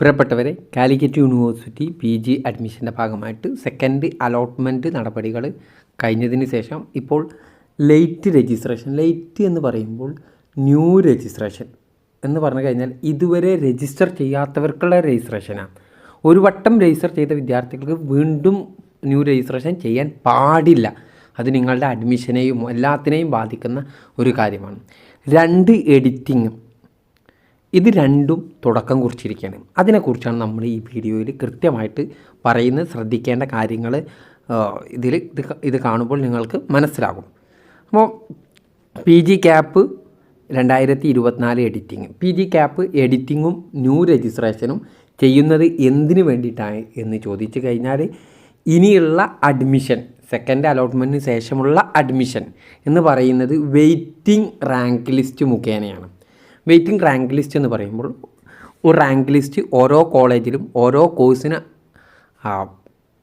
പ്രിയപ്പെട്ടവരെ Calicut university P G അഡ്മിഷന്റെ ഭാഗമായിട്ട് സെക്കൻഡ് അലോട്ട്മെന്റ് നടപടികൾ കഴിഞ്ഞതിന് ശേഷം ഇപ്പോൾ ലേറ്റ് രജിസ്ട്രേഷൻ ലേറ്റ് എന്ന് പറയുമ്പോൾ ന്യൂ രജിസ്ട്രേഷൻ എന്ന് പറഞ്ഞു കഴിഞ്ഞാൽ ഇതുവരെ രജിസ്റ്റർ ചെയ്യാത്തവർക്കുള്ള രജിസ്ട്രേഷനാണ് ഒരു വട്ടം രജിസ്റ്റർ ചെയ്ത വിദ്യാർത്ഥികൾക്ക് വീണ്ടും ന്യൂ രജിസ്ട്രേഷൻ ചെയ്യാൻ പാടില്ല. അത് നിങ്ങളുടെ അഡ്മിഷനെയും എല്ലാത്തിനെയും ബാധിക്കുന്ന ഒരു കാര്യമാണ്. രണ്ട് എഡിറ്റിംഗ് ഇത് രണ്ടും തുടക്കം കുറിച്ചിരിക്കുകയാണ്. അതിനെക്കുറിച്ചാണ് നമ്മൾ ഈ വീഡിയോയിൽ കൃത്യമായിട്ട് പറയുന്നത് ശ്രദ്ധിക്കേണ്ട കാര്യങ്ങൾ ഇതിൽ ഇത് ഇത് കാണുമ്പോൾ നിങ്ങൾക്ക് മനസ്സിലാകും. അപ്പോൾ പി ജി ക്യാപ്പ് രണ്ടായിരത്തി ഇരുപത്തിനാല് എഡിറ്റിംഗ് പി ജി ക്യാപ്പ് എഡിറ്റിങ്ങും ന്യൂ രജിസ്ട്രേഷനും ചെയ്യുന്നത് എന്തിനു വേണ്ടിയിട്ടാണ് എന്ന് ചോദിച്ചു കഴിഞ്ഞാൽ ഇനിയുള്ള അഡ്മിഷൻ സെക്കൻഡ് അലോട്ട്മെന്റിന് ശേഷമുള്ള അഡ്മിഷൻ എന്ന് പറയുന്നത് വെയ്റ്റിംഗ് റാങ്ക് ലിസ്റ്റ് മുഖേനയാണ്. വെയിറ്റിംഗ് റാങ്ക് ലിസ്റ്റ് എന്ന് പറയുമ്പോൾ ഒരു റാങ്ക് ലിസ്റ്റ് ഓരോ കോളേജിലും ഓരോ കോഴ്സിന്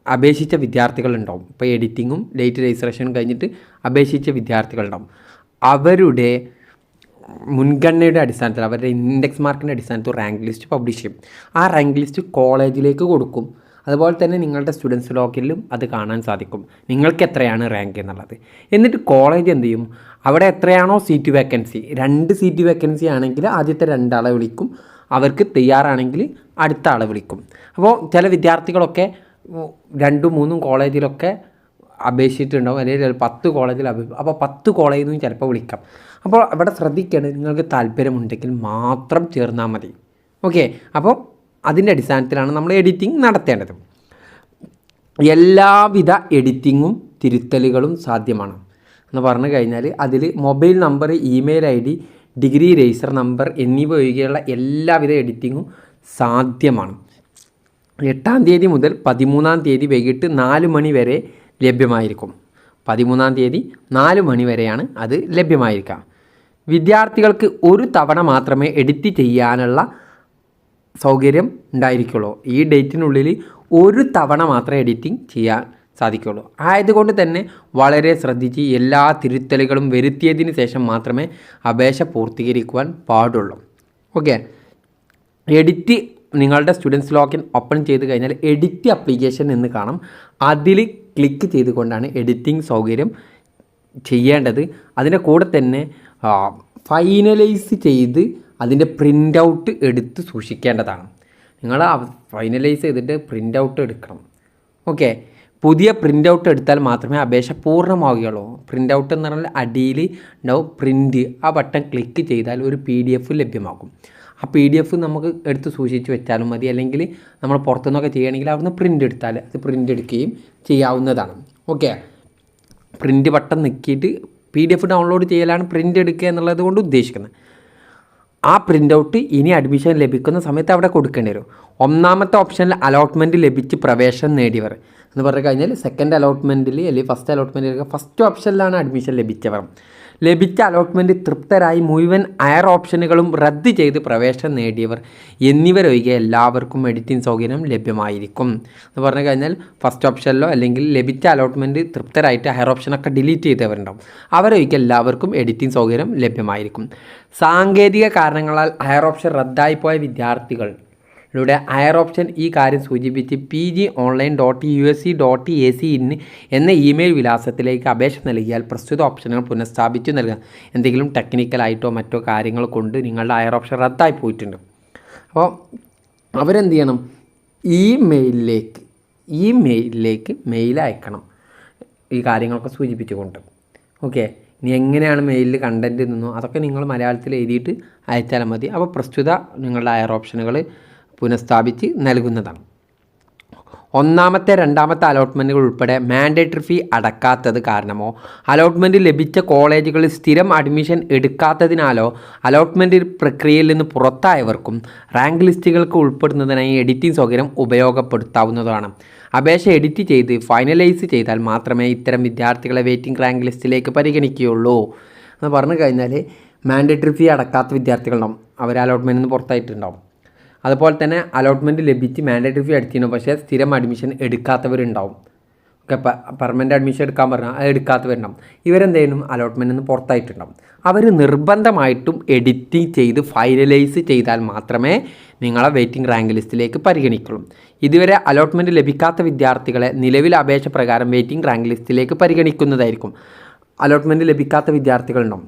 അപേക്ഷിച്ച വിദ്യാർത്ഥികളുണ്ടാവും ഇപ്പോൾ എഡിറ്റിങ്ങും ഡേറ്റ് രജിസ്ട്രേഷനും കഴിഞ്ഞിട്ട് അപേക്ഷിച്ച വിദ്യാർത്ഥികളുണ്ടാവും അവരുടെ മുൻഗണനയുടെ അടിസ്ഥാനത്തിൽ അവരുടെ ഇൻഡെക്സ് മാർക്കിന്റെ അടിസ്ഥാനത്തിൽ റാങ്ക് ലിസ്റ്റ് പബ്ലിഷ് ചെയ്യും. ആ റാങ്ക് ലിസ്റ്റ് കോളേജിലേക്ക് കൊടുക്കും. അതുപോലെ തന്നെ നിങ്ങളുടെ സ്റ്റുഡൻസ് ലോക്കിലും അത് കാണാൻ സാധിക്കും. നിങ്ങൾക്ക് എത്രയാണ് റാങ്ക് എന്നുള്ളത്. എന്നിട്ട് കോളേജ് എന്ത് ചെയ്യും? അവിടെ എത്രയാണോ സീറ്റ് വേക്കൻസി രണ്ട് സീറ്റ് വേക്കൻസി ആണെങ്കിൽ ആദ്യത്തെ രണ്ടാളെ വിളിക്കും. അവർക്ക് തയ്യാറാണെങ്കിൽ അടുത്ത ആളെ വിളിക്കും. അപ്പോൾ ചില വിദ്യാർത്ഥികളൊക്കെ രണ്ടും മൂന്നും കോളേജിലൊക്കെ അപേക്ഷിച്ചിട്ടുണ്ടാവും. അല്ലെങ്കിൽ പത്ത് കോളേജിൽ അപേ അപ്പോൾ പത്ത് കോളേജിൽ നിന്നും ചിലപ്പോൾ വിളിക്കാം. അപ്പോൾ അവിടെ ശ്രദ്ധിക്കണം നിങ്ങൾക്ക് താല്പര്യമുണ്ടെങ്കിൽ മാത്രം ചേർന്നാൽ മതി. ഓക്കെ? അപ്പോൾ അതിന്റെ അടിസ്ഥാനത്തിലാണ് നമ്മൾ എഡിറ്റിംഗ് നടത്തേണ്ടത്. എല്ലാവിധ എഡിറ്റിങ്ങും തിരുത്തലുകളും സാധ്യമാണ്. എന്ന് പറഞ്ഞു കഴിഞ്ഞാൽ അതിൽ mobile number email I D degree register number എന്നിവ ഒഴികെയുള്ള എല്ലാവിധ എഡിറ്റിങ്ങും സാധ്യമാണ്. എട്ടാം തീയതി മുതൽ പതിമൂന്നാം തീയതി വൈകിട്ട് നാല് മണി വരെ ലഭ്യമായിരിക്കും. പതിമൂന്നാം തീയതി നാല് മണി വരെയാണ് അത് ലഭ്യമായിരിക്കുക. വിദ്യാർത്ഥികൾക്ക് ഒരു തവണ മാത്രമേ എഡിറ്റ് ചെയ്യാനുള്ള സൗകര്യം ഉണ്ടായിരിക്കുള്ളൂ. ഈ ഡേറ്റിനുള്ളിൽ ഒരു തവണ മാത്രമേ എഡിറ്റിംഗ് ചെയ്യാൻ സാധിക്കുള്ളൂ ആയതുകൊണ്ട് തന്നെ വളരെ ശ്രദ്ധിച്ച് എല്ലാ തിരുത്തലുകളും വരുത്തിയതിന് ശേഷം മാത്രമേ അപേക്ഷ പൂർത്തീകരിക്കുവാൻ പാടുള്ളൂ. ഓക്കെ എഡിറ്റ് നിങ്ങളുടെ സ്റ്റുഡൻസ് ലോഗിൻ ഓപ്പൺ ചെയ്ത് കഴിഞ്ഞാൽ എഡിറ്റ് അപ്ലിക്കേഷൻ എന്ന് കാണാം. അതിൽ ക്ലിക്ക് ചെയ്തുകൊണ്ടാണ് എഡിറ്റിംഗ് സൗകര്യം ചെയ്യേണ്ടത്. അതിന്റെ കൂടെ തന്നെ ഫൈനലൈസ് ചെയ്ത് അതിന്റെ പ്രിന്റ് ഔട്ട് എടുത്ത് സൂക്ഷിക്കേണ്ടതാണ്. നിങ്ങൾ ഫൈനലൈസ് ചെയ്തിട്ട് പ്രിന്റ് ഔട്ട് എടുക്കണം. ഓക്കെ പുതിയ പ്രിന്റ് ഔട്ട് എടുത്താൽ മാത്രമേ അപേക്ഷ പൂർണമാവുകയുള്ളൂ. പ്രിന്റ് ഔട്ട് എന്ന് പറഞ്ഞാൽ അടിയിൽ ഉണ്ടാവും പ്രിന്റ് ആ ബട്ടൺ ക്ലിക്ക് ചെയ്താൽ ഒരു പി ഡി എഫ് ലഭ്യമാകും. ആ പി ഡി എഫ് നമുക്ക് എടുത്ത് സൂക്ഷിച്ച് വെച്ചാലും മതി. അല്ലെങ്കിൽ നമ്മൾ പുറത്തുനിന്നൊക്കെ ചെയ്യുകയാണെങ്കിൽ അവിടുന്ന് പ്രിന്റ് എടുത്താൽ അത് പ്രിന്റ് എടുക്കുകയും ചെയ്യാവുന്നതാണ്. ഓക്കെ. പ്രിന്റ് ബട്ടൺ നിൽക്കിയിട്ട് പി ഡി എഫ് ഡൗൺലോഡ് ചെയ്യലാണ് പ്രിന്റ് എടുക്കുക എന്നുള്ളത് കൊണ്ട് ഉദ്ദേശിക്കുന്നത്. ആ പ്രിന്റ് ഔട്ട് ഇനി അഡ്മിഷൻ ലഭിക്കുന്ന സമയത്ത് അവിടെ കൊടുക്കേണ്ടി വരും. ഒന്നാമത്തെ ഓപ്ഷനിൽ അലോട്ട്മെന്റ് ലഭിച്ച് പ്രവേശനം നേടിയവർ. എന്ന് പറഞ്ഞു കഴിഞ്ഞാൽ സെക്കൻഡ് അലോട്ട്മെന്റിൽ അല്ലെങ്കിൽ ഫസ്റ്റ് അലോട്ട്മെന്റിൽ ഫസ്റ്റ് ഓപ്ഷനിലാണ് അഡ്മിഷൻ ലഭിച്ചവർ. ലഭിച്ച അലോട്ട്മെന്റ് തൃപ്തരായി മുഴുവൻ അയർ ഓപ്ഷനുകളും റദ്ദ് ചെയ്ത് പ്രവേശനം നേടിയവർ എന്നിവരൊഴികെ എല്ലാവർക്കും എഡിറ്റിംഗ് സൗകര്യം ലഭ്യമായിരിക്കും. എന്ന് പറഞ്ഞു കഴിഞ്ഞാൽ ഫസ്റ്റ് ഓപ്ഷനിലോ അല്ലെങ്കിൽ ലഭിച്ച അലോട്ട്മെന്റ് തൃപ്തരായിട്ട് ഹയർ ഓപ്ഷനൊക്കെ ഡിലീറ്റ് ചെയ്തവരുണ്ടാവും. അവരൊഴികെ എല്ലാവർക്കും എഡിറ്റിംഗ് സൗകര്യം ലഭ്യമായിരിക്കും. സാങ്കേതിക കാരണങ്ങളാൽ ഹയർ ഓപ്ഷൻ റദ്ദായി പോയ വിദ്യാർത്ഥികൾ യുടെ ഹയർ ഓപ്ഷൻ ഈ കാര്യം സൂചിപ്പിച്ച് P G online dot U S C dot A C in എന്ന ഇമെയിൽ വിലാസത്തിലേക്ക് അപേക്ഷ നൽകിയാൽ പ്രസ്തുത ഓപ്ഷനുകൾ പുനഃസ്ഥാപിച്ചു നൽകുക എന്തെങ്കിലും ടെക്നിക്കലായിട്ടോ മറ്റോ കാര്യങ്ങൾ കൊണ്ട് നിങ്ങളുടെ ഹയർ ഓപ്ഷൻ റദ്ദായി പോയിട്ടുണ്ട്. അപ്പോൾ അവരെന്ത് ചെയ്യണം? ഇമെയിലിലേക്ക് ഇമെയിലിലേക്ക് മെയിൽ അയക്കണം. ഈ കാര്യങ്ങളൊക്കെ സൂചിപ്പിച്ചുകൊണ്ട്. ഓക്കെ ഇനി എങ്ങനെയാണ് മെയിലിൽ കണ്ടന്റ് നിന്നോ അതൊക്കെ നിങ്ങൾ മലയാളത്തിൽ എഴുതിയിട്ട് അയച്ചാൽ മതി. അപ്പോൾ പ്രസ്തുത നിങ്ങളുടെ ഹയർ ഓപ്ഷനുകൾ പുനഃസ്ഥാപിച്ച് നൽകുന്നതാണ്. ഒന്നാമത്തെ രണ്ടാമത്തെ അലോട്ട്മെന്റുകൾ ഉൾപ്പെടെ മാൻഡേറ്ററി ഫീ അടക്കാത്തത് കാരണമോ? അലോട്ട്മെന്റ് ലഭിച്ച കോളേജുകളിൽ സ്ഥിരം അഡ്മിഷൻ എടുക്കാത്തതിനാലോ അലോട്ട്മെന്റ് പ്രക്രിയയിൽ നിന്ന് പുറത്തായവർക്കും റാങ്ക് ലിസ്റ്റുകൾക്ക് ഉൾപ്പെടുന്നതിനായി എഡിറ്റിംഗ് സൗകര്യം ഉപയോഗപ്പെടുത്താവുന്നതാണ്. അപേക്ഷ എഡിറ്റ് ചെയ്ത് ഫൈനലൈസ് ചെയ്താൽ മാത്രമേ ഇത്തരം വിദ്യാർത്ഥികളെ വെയിറ്റിംഗ് റാങ്ക് ലിസ്റ്റിലേക്ക് പരിഗണിക്കുകയുള്ളൂ. എന്ന് പറഞ്ഞു കഴിഞ്ഞാൽ മാൻഡേറ്ററി ഫീ അടക്കാത്ത വിദ്യാർത്ഥികളുണ്ടാവും അവർ അലോട്ട്മെന്റിൽ നിന്ന് പുറത്തായിട്ടുണ്ടാവും. അതുപോലെ തന്നെ അലോട്ട്മെന്റ് ലഭിച്ച് മാൻഡേറ്ററി ഫീ അടിച്ചിരുന്നു. പക്ഷേ സ്ഥിരം അഡ്മിഷൻ എടുക്കാത്തവരുണ്ടാവും. ഓക്കെ പെർമനന്റ് അഡ്മിഷൻ എടുക്കാൻ പറഞ്ഞാൽ അത് എടുക്കാത്തവരുണ്ടാവും. ഇവരെന്തെങ്കിലും അലോട്ട്മെന്റിൽ നിന്ന് പുറത്തായിട്ടുണ്ടാവും. അവർ നിർബന്ധമായിട്ടും എഡിറ്റിംഗ് ചെയ്ത് ഫൈനലൈസ് ചെയ്താൽ മാത്രമേ നിങ്ങളെ വെയിറ്റിംഗ് റാങ്ക് ലിസ്റ്റിലേക്ക് പരിഗണിക്കുള്ളൂ. ഇതുവരെ അലോട്ട്മെന്റ് ലഭിക്കാത്ത വിദ്യാർത്ഥികളെ നിലവിലെ അപേക്ഷ പ്രകാരം വെയിറ്റിംഗ് റാങ്ക് ലിസ്റ്റിലേക്ക് പരിഗണിക്കുന്നതായിരിക്കും. അലോട്ട്മെന്റ് ലഭിക്കാത്ത വിദ്യാർത്ഥികളുണ്ടാവും.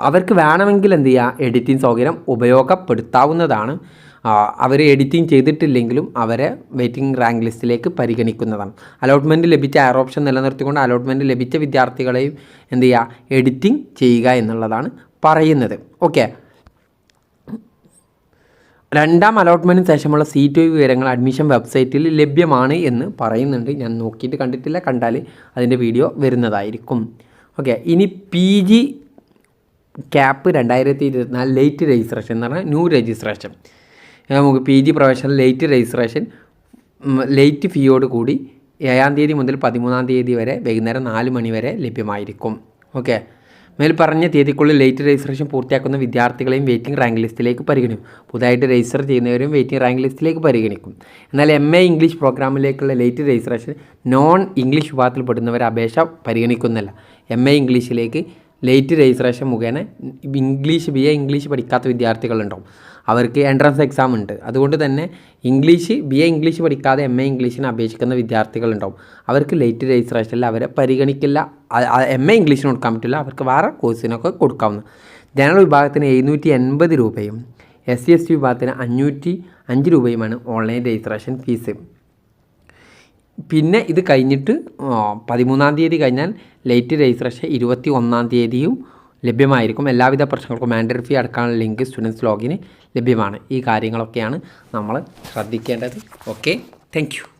അവർക്ക് വേണമെങ്കിൽ എന്ത് ചെയ്യുക എഡിറ്റിംഗ് സൗകര്യം ഉപയോഗപ്പെടുത്താവുന്നതാണ്. അവർ എഡിറ്റിംഗ് ചെയ്തിട്ടില്ലെങ്കിലും അവരെ വെയിറ്റിംഗ് റാങ്ക് ലിസ്റ്റിലേക്ക് പരിഗണിക്കുന്നതാണ്. അലോട്ട്മെന്റ് ലഭിച്ച എയർ ഓപ്ഷൻ നിലനിർത്തിക്കൊണ്ട് അലോട്ട്മെന്റ് ലഭിച്ച വിദ്യാർത്ഥികളെയും എന്ത് ചെയ്യുക എഡിറ്റിംഗ് ചെയ്യുക എന്നുള്ളതാണ് പറയുന്നത്. ഓക്കെ രണ്ടാം അലോട്ട്മെന്റിന് ശേഷമുള്ള സീറ്റ് വിവരങ്ങൾ അഡ്മിഷൻ വെബ്സൈറ്റിൽ ലഭ്യമാണ് എന്ന് പറയുന്നുണ്ട്. ഞാൻ നോക്കിയിട്ട് കണ്ടിട്ടില്ല. കണ്ടാൽ അതിന്റെ വീഡിയോ വരുന്നതായിരിക്കും. ഓക്കെ ഇനി പി ജി ക്യാപ്പ് രണ്ടായിരത്തി ഇരുപത്തിനാല് ലേറ്റ് രജിസ്ട്രേഷൻ എന്ന് പറഞ്ഞാൽ ന്യൂ രജിസ്ട്രേഷൻ നമുക്ക് P G professional late registration late ഫീയോട് കൂടി ഏഴാം തീയതി മുതൽ പതിമൂന്നാം തീയതി വരെ വൈകുന്നേരം നാല് മണി വരെ ലഭ്യമായിരിക്കും. ഓക്കെ മേൽ പറഞ്ഞ തീയതിക്കുള്ളിൽ ലേറ്റ് രജിസ്ട്രേഷൻ പൂർത്തിയാക്കുന്ന വിദ്യാർത്ഥികളെയും വെയിറ്റിംഗ് റാങ്ക് ലിസ്റ്റിലേക്ക് പരിഗണിക്കും. പുതുതായിട്ട് രജിസ്റ്റർ ചെയ്യുന്നവരും വെയിറ്റിംഗ് റാങ്ക് ലിസ്റ്റിലേക്ക് പരിഗണിക്കും. എന്നാൽ എം എ ഇംഗ്ലീഷ് പ്രോഗ്രാമിലേക്കുള്ള ലേറ്റ് രജിസ്ട്രേഷൻ നോൺ ഇംഗ്ലീഷ് വിഭാഗത്തിൽപ്പെടുന്നവർ അപേക്ഷ പരിഗണിക്കുന്നില്ല. എം എ ഇംഗ്ലീഷിലേക്ക് ലേറ്റ് രജിസ്ട്രേഷൻ മുഖേന ഇംഗ്ലീഷ് ബി എ ഇംഗ്ലീഷ് പഠിക്കാത്ത വിദ്യാർത്ഥികളുണ്ടാവും. അവർക്ക് എൻട്രൻസ് എക്സാം ഉണ്ട്. അതുകൊണ്ട് തന്നെ ഇംഗ്ലീഷ് ബി എ ഇംഗ്ലീഷ് പഠിക്കാതെ എം എ ഇംഗ്ലീഷിന് അപേക്ഷിക്കുന്ന വിദ്യാർത്ഥികളുണ്ടാവും. അവർക്ക് ലേറ്റ് രജിസ്ട്രേഷനിൽ അവരെ പരിഗണിക്കില്ല. എം എ ഇംഗ്ലീഷിന് കൊടുക്കാൻ പറ്റില്ല അവർക്ക് വേറെ കോഴ്സിനൊക്കെ കൊടുക്കാവുന്ന. ജനറൽ വിഭാഗത്തിന് എഴുന്നൂറ്റി എൺപത് രൂപയും എസ് സി എസ് ടി വിഭാഗത്തിന് അഞ്ഞൂറ്റി അഞ്ച് രൂപയുമാണ് ഓൺലൈൻ രജിസ്ട്രേഷൻ ഫീസ് പിന്നെ ഇത് കഴിഞ്ഞിട്ട് പതിമൂന്നാം തീയതി കഴിഞ്ഞാൽ ലേറ്റ് രജിസ്ട്രേഷൻ ഇരുപത്തി ഒന്നാം തീയതിയും ലഭ്യമായിരിക്കും. എല്ലാവിധ പ്രശ്നങ്ങൾക്കും മാൻഡറി ഫീ അടക്കാനുള്ള ലിങ്ക് സ്റ്റുഡൻസ് ലോഗിന് ലഭ്യമാണ്. ഈ കാര്യങ്ങളൊക്കെയാണ് നമ്മൾ ശ്രദ്ധിക്കേണ്ടത്. Okay thank